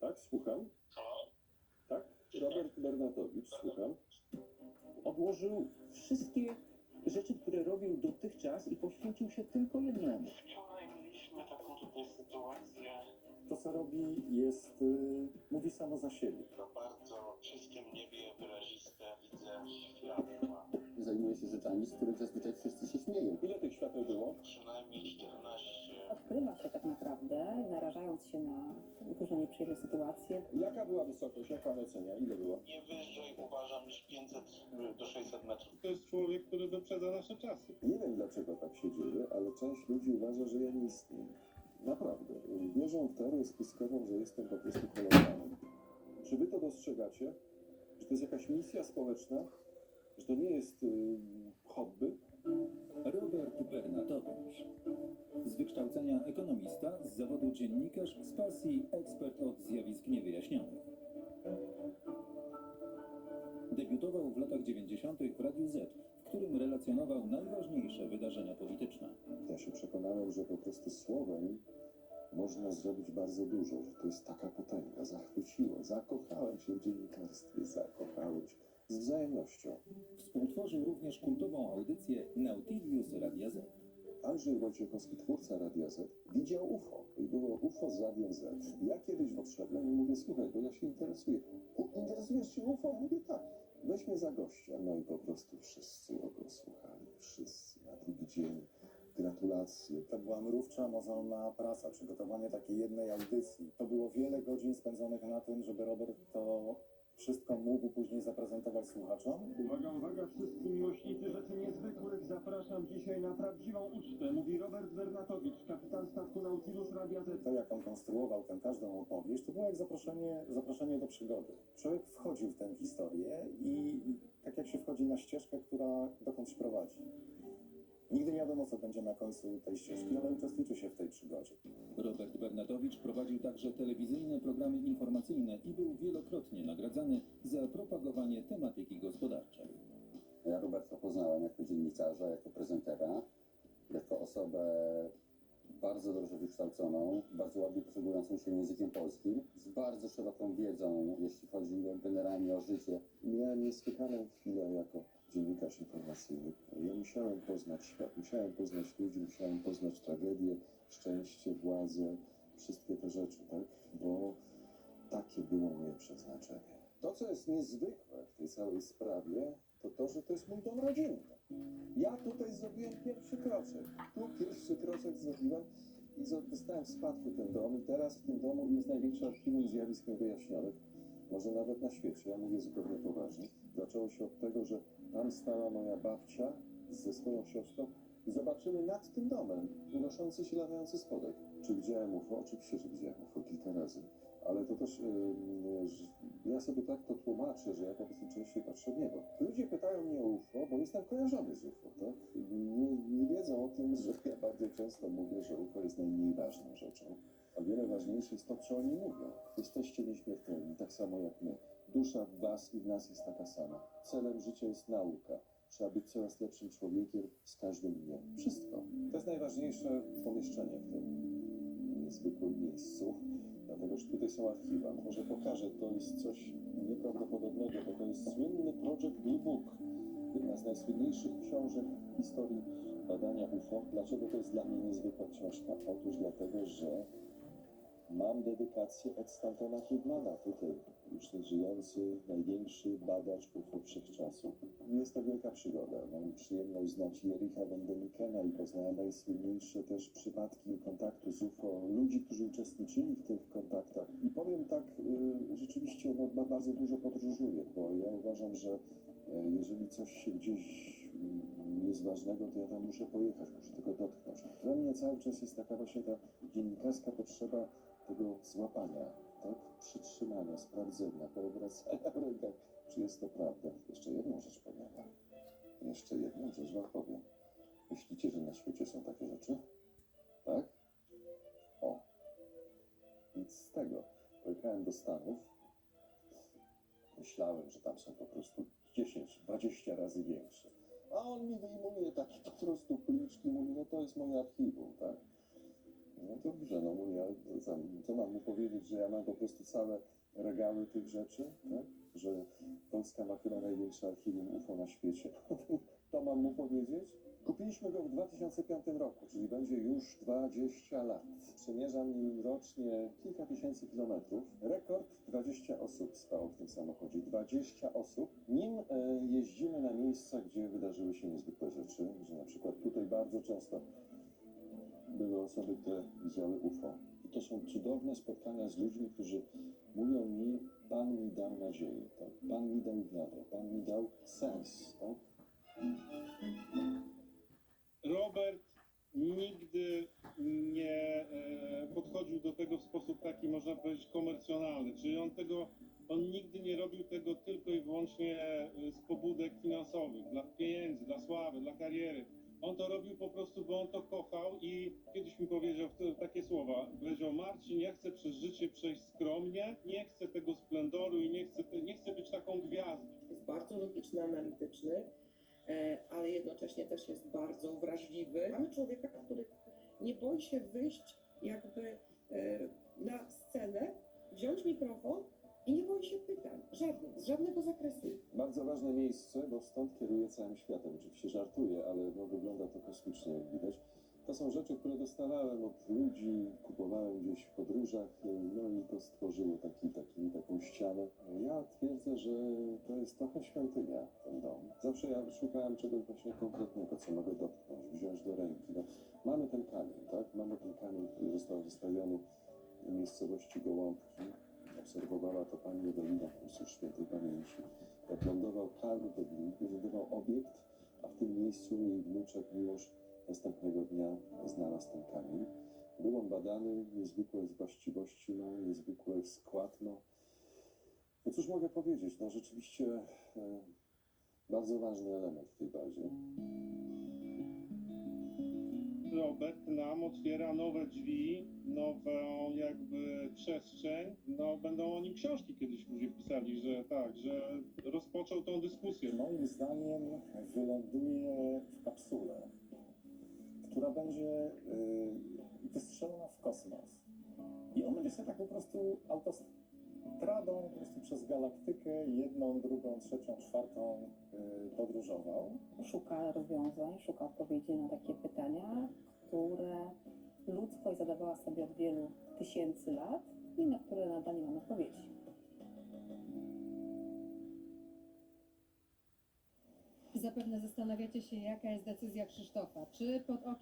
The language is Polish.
Tak, słucham. Tak, Robert Bernatowicz, słucham. Odłożył wszystkie rzeczy, które robił dotychczas i poświęcił się tylko jednemu. Wczoraj mieliśmy taką tutaj sytuację, To, co robi, jest, y, mówi samo za siebie. to bardzo czystym niebie wyraziste widzę światła. zajmuje się rzeczami, z których zazwyczaj wszyscy się śmieją. Ile tych świateł było? Przynajmniej 14. Odkrywa się tak naprawdę, różne nieprzyjemne sytuacje. Jaka była wysokość, jak pan ocenia? Ile było? Nie wyżej uważam niż 500 do 600 metrów. To jest człowiek, który wyprzedza nasze czasy. Nie wiem dlaczego tak się dzieje, ale część ludzi uważa, że ja nie istnieję. Naprawdę. Wierzą w teorię spiskową, że jestem po prostu hologramem. Czy wy to dostrzegacie? Że to jest jakaś misja społeczna? Że to nie jest y, hobby? Robert Bernatowicz. Z wykształcenia ekonomista, z zawodu dziennikarz, z pasji ekspert od zjawisk niewyjaśnionych. Debiutował w latach 90. w Radiu Z, w którym relacjonował najważniejsze wydarzenia polityczne. Ja się przekonałem, że po prostu słowem można zrobić bardzo dużo, że to jest taka potęga. Zachwyciło, zakochałem się w dziennikarstwie, zakochałem się z wzajemnością. Współtworzył również kultową audycję Nautilus Radia Z. Andrzej Wojciechowski, twórca Radia Z, widział UFO i było UFO z Radiem Z. Ja kiedyś podszedłem i mówię, słuchaj, bo ja się interesuję. Interesujesz się UFO? Mówię, tak. Weź mnie za gościa. No i po prostu wszyscy go słuchali. Wszyscy na drugi dzień. Gratulacje. To była mrówcza, mozolna praca, przygotowanie takiej jednej audycji. To było wiele godzin spędzonych na tym, żeby Robert to wszystko mógł później zaprezentować słuchaczom. Uwaga, uwaga, wszyscy miłośnicy rzeczy niezwykłych. Zapraszam dzisiaj na prawdziwą ucztę, mówi Robert Bernatowicz, kapitan statku Nautilus Radia Z. To, jak on konstruował tę każdą opowieść, to było jak zaproszenie, zaproszenie do przygody. Człowiek wchodził w tę historię i tak jak się wchodzi na ścieżkę, która dokądś prowadzi. Nigdy nie wiadomo, co będzie na końcu tej ścieżki, ale uczestniczy się w tej przygodzie. Robert Bernatowicz prowadził także telewizyjne programy informacyjne i był wielokrotnie nagradzany za propagowanie tematyki gospodarczej. Ja Roberta poznałem jako dziennikarza, jako prezentera, jako osobę bardzo dobrze wykształconą, bardzo ładnie posługującą się językiem polskim, z bardzo szeroką wiedzą, jeśli chodzi generalnie o życie. Miałem niesłychaną chwilę jako dziennikarz informacyjny. Ja musiałem poznać świat, musiałem poznać ludzi, musiałem poznać tragedię, szczęście, władzę, wszystkie te rzeczy, tak? Bo takie było moje przeznaczenie. To, co jest niezwykłe w tej całej sprawie, to to, że to jest mój dom rodzinny. Ja tutaj zrobiłem pierwszy kroczek. Tu pierwszy kroczek zrobiłem i dostałem w spadku ten dom i teraz w tym domu jest największe archiwum zjawisk niewyjaśnionych, może nawet na świecie. Ja mówię zupełnie poważnie. Zaczęło się od tego, że tam stała moja babcia ze swoją siostrą zobaczymy nad tym domem unoszący się latający spodek. Czy widziałem UFO? Oczywiście, że widziałem UFO kilka razy. Ale to też, ja sobie tak to tłumaczę, że ja po prostu częściej patrzę w niebo. Ludzie pytają mnie o UFO, bo jestem kojarzony z UFO, tak? Nie, nie wiedzą o tym, że ja bardzo często mówię, że UFO jest najmniej ważną rzeczą. O wiele ważniejsze jest to, co oni mówią. Jesteście nieśmiertelni, tak samo jak my. Dusza w was i w nas jest taka sama. Celem życia jest nauka. Trzeba być coraz lepszym człowiekiem z każdym dniem. Wszystko. To jest najważniejsze pomieszczenie w tym niezwykłym miejscu. Dlatego, że tutaj są archiwa. Może pokażę, to jest coś nieprawdopodobnego, bo to jest słynny Project Blue Book. Jedna z najsłynniejszych książek w historii badania UFO. Dlaczego to jest dla mnie niezwykła książka? Otóż dlatego, że mam dedykację od Stantona tutaj już nieżyjący, największy badacz UFO wszechczasów. Jest to wielka przygoda. Mam przyjemność znać Jericha von Denikena i poznałem najsłynniejsze też przypadki kontaktu z UFO, ludzi, którzy uczestniczyli w tych kontaktach. I powiem tak, y, rzeczywiście no, ba- bardzo dużo podróżuję, bo ja uważam, że e, jeżeli coś się gdzieś mm, jest ważnego, to ja tam muszę pojechać, muszę tego dotknąć. We mnie cały czas jest taka właśnie ta dziennikarska potrzeba tego złapania, tak? Przytrzymania, sprawdzenia, poobracania w rękach, czy jest to prawda. Jeszcze jedną rzecz powiem. Jeszcze jedną rzecz wam powiem. Myślicie, że na świecie są takie rzeczy? Tak? O. Nic z tego. Pojechałem do Stanów. Myślałem, że tam są po prostu 10, 20 razy większe. A on mi wyjmuje takie po prostu pliczki, mówi, no to jest moje archiwum, tak? No ja co mam mu powiedzieć, że ja mam po prostu całe regały tych rzeczy, tak? Że Polska ma chyba największe archiwum UFO na świecie. To mam mu powiedzieć? Kupiliśmy go w 2005 roku, czyli będzie już 20 lat. Przemierzam nim rocznie kilka tysięcy kilometrów. Rekord 20 osób spało w tym samochodzie. 20 osób. Nim e, jeździmy na miejsca, gdzie wydarzyły się niezwykłe rzeczy, że na przykład tutaj bardzo często były osoby, które widziały UFO. I to są cudowne spotkania z ludźmi, którzy mówią mi, Pan mi dał nadzieję, tak? Pan mi dał wiarę, Pan mi dał sens, tak? Robert nigdy nie e, podchodził do tego w sposób taki, można powiedzieć, komercjonalny. Czyli on tego, on nigdy nie robił tego tylko i wyłącznie e, z pobudek finansowych, dla pieniędzy, dla sławy, dla kariery. On to robił po prostu, bo on to kochał i powiedział wtedy takie słowa. Powiedział, Marcin, ja chcę przez życie przejść skromnie, nie chcę tego splendoru i nie chcę, nie chcę być taką gwiazdą. jest bardzo logiczny, analityczny, e, ale jednocześnie też jest bardzo wrażliwy. Mamy człowieka, który nie boi się wyjść jakby e, na scenę, wziąć mikrofon i nie boi się pytań, żadnych, z żadnego zakresu. Bardzo ważne miejsce, bo stąd kieruję całym światem. Oczywiście żartuję, ale no, wygląda to kosmicznie, jak widać. To są rzeczy, które dostawałem od ludzi, kupowałem gdzieś w podróżach, no i to stworzyło taki, taki, taką ścianę. Ja twierdzę, że to jest trochę świątynia, ten dom. Zawsze ja szukałem czegoś właśnie konkretnego, co mogę dotknąć, wziąć do ręki. No, mamy ten kamień, tak? Mamy ten kamień, który został wystawiony w miejscowości Gołąbki. Obserwowała to pani Ewelina Kusów Świętej Pamięci. Jak lądował kamień, to lądował obiekt, a w tym miejscu jej wnuczek Miłosz następnego dnia znalazł ten kamień. Był on badany, niezwykłe właściwości, no, niezwykły skład. No. no cóż mogę powiedzieć, no rzeczywiście e, bardzo ważny element w tej bazie. Robert nam otwiera nowe drzwi, nową jakby przestrzeń. No, będą o nim książki kiedyś ludzie pisali, że tak, że rozpoczął tą dyskusję. Moim zdaniem wyląduje w kapsule, która będzie wystrzelona w kosmos. I on będzie sobie tak po prostu autostradą po prostu przez galaktykę jedną, drugą, trzecią, czwartą y, podróżował. Szuka rozwiązań, szuka odpowiedzi na takie pytania, które ludzkość zadawała sobie od wielu tysięcy lat i na które nadal nie mamy odpowiedzi. Zastanawiacie się, jaka jest decyzja Krzysztofa. Czy pod okiem